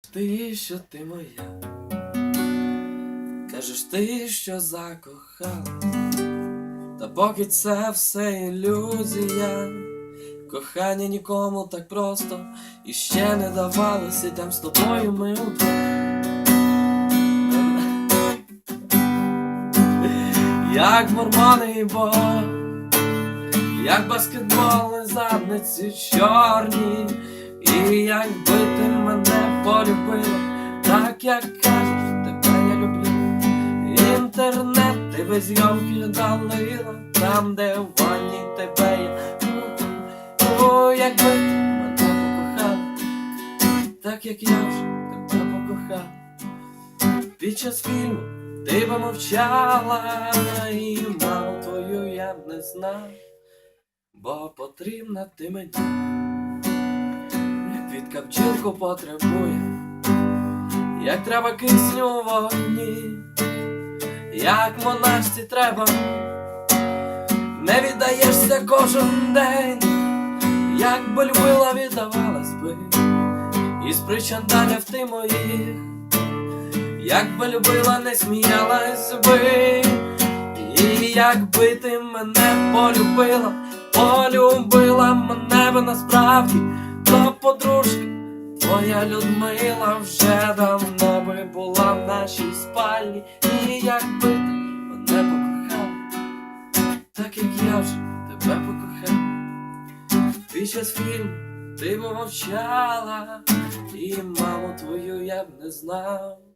Ти, що ти моя. Кажеш ти, що закохала. Та поки це все ілюзія. Кохання нікому так просто і ще не давалося, йдем з тобою ми удвох. Як мормони і бог, як баскетболи задниці чорні, і мене полюбила, так як кажеш, тебе я люблю. Інтернет тебе зйомки далила, там, де в ванні тебе я. О, якби ти мене покохав, так як я вже тебе покохав. Під час фільму ти би мовчала, і маму твою я б не знав, бо потрібна ти мені, квітка бджілку потребує, як треба кисню в вогні, як монашці треба, не віддаєшся кожен день, як би любила, віддавалась би, із причандалів ти моїх. Якби любила, не сміялась би, і якби ти мене полюбила, полюбила мене би насправді, то подружка, твоя Людмила вже давно би була в нашій спальні, і якби ти мене покохав, так як я вже тебе покохав, під час фільму ти б мовчала, і маму твою я б не знав.